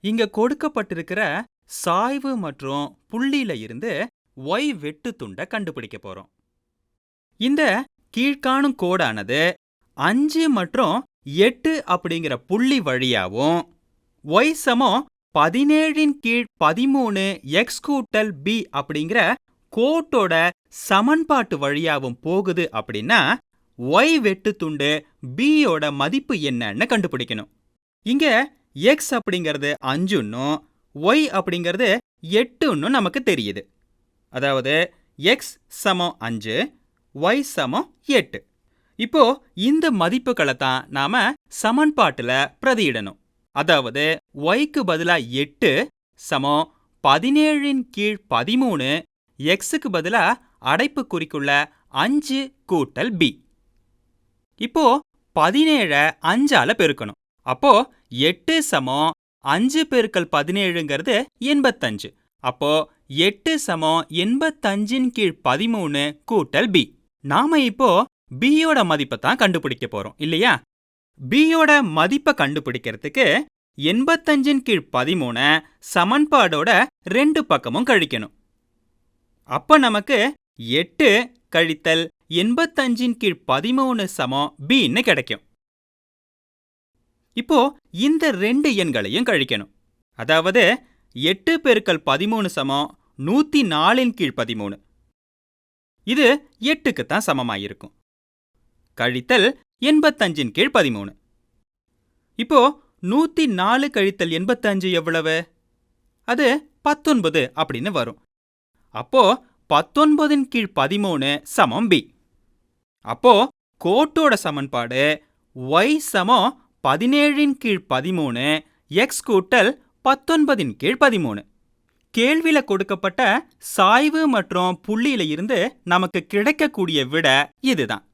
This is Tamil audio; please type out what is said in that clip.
இங்க கொடுக்கப்பட்டிருக்கிற சாய்வு மற்றும் புள்ளியில இருந்து y வெட்டு துண்டை கண்டுபிடிக்க போறோம். இந்த கீழ்காணும் கோடானது அஞ்சு மற்றும் எட்டு அப்படிங்கிற புள்ளி வழியாவும் ஒய் சமம் பதினேழின் கீழ் பதிமூணு எக்ஸ் கூட்டல் பி அப்படிங்கிற கோட்டோட சமன்பாட்டு வழியாவும் போகுது அப்படின்னா ஒய் வெட்டு துண்டு பியோட யோட மதிப்பு என்னன்னு கண்டுபிடிக்கணும். இங்க எக்ஸ் அப்படிங்கிறது அஞ்சுன்னும் ஒய் அப்படிங்கிறது எட்டுன்னு நமக்கு தெரியுது. அதாவது எக்ஸ் சமம் அஞ்சு ஒய் சமம் எட்டு. இப்போ இந்த மதிப்புகளை தான் நாம சமன்பாட்டுல பிரதியிடணும். அதாவது ஒய்க்கு பதிலா எட்டு சமம் பதினேழின் கீழ் பதிமூணு எக்ஸுக்கு பதிலா அடைப்புக்குறிக்குள்ள அஞ்சு கூட்டல் பி இப்போ பதினேழ அஞ்சால பெருக்கணும். அப்போ எட்டு சமம் அஞ்சு பெருக்கல் பதினேழுங்கிறது எண்பத்தஞ்சு. அப்போ எட்டு சமம் எண்பத்தஞ்சின் கீழ் பதிமூணு கூட்டல் பி நாம இப்போ பியோட மதிப்பை தான் கண்டுபிடிக்க போறோம் இல்லையா? பியோட மதிப்பை கண்டுபிடிக்கிறதுக்கு எண்பத்தஞ்சின் கீழ் பதிமூணு சமன்பாடோட ரெண்டு பக்கமும் கழிக்கணும். அப்ப நமக்கு எட்டு கழித்தல் எண்பத்தஞ்சின் கீழ் பதிமூணு சமம் பின்னு கிடைக்கும். இப்போ இந்த ரெண்டு எண்களையும் கழிக்கணும். அதாவது எட்டு பெருக்கல் பதிமூணு சமம் நூத்தி நாலின் கீழ் பதிமூணு. இது எட்டுக்கு தான் சமமாயிருக்கும். கழித்தல் எண்பத்தஞ்சின் கீழ் பதிமூணு. இப்போ நூத்தி நாலு கழித்தல் எண்பத்தஞ்சு எவ்வளவு? அது பத்தொன்பது அப்படின்னு வரும். அப்போ பத்தொன்பதின் கீழ் பதிமூணு சமம் பி. அப்போ கோட்டோட சமன்பாடு ஒய் சமம் பதினேழின் கீழ் பதிமூணு எக்ஸ் கூட்டல் பத்தொன்பதின் கீழ் பதிமூணு. கேள்வியில் கொடுக்கப்பட்ட சாய்வு மற்றும் புள்ளியில இருந்து நமக்கு கிடைக்கக்கூடிய விட இதுதான்.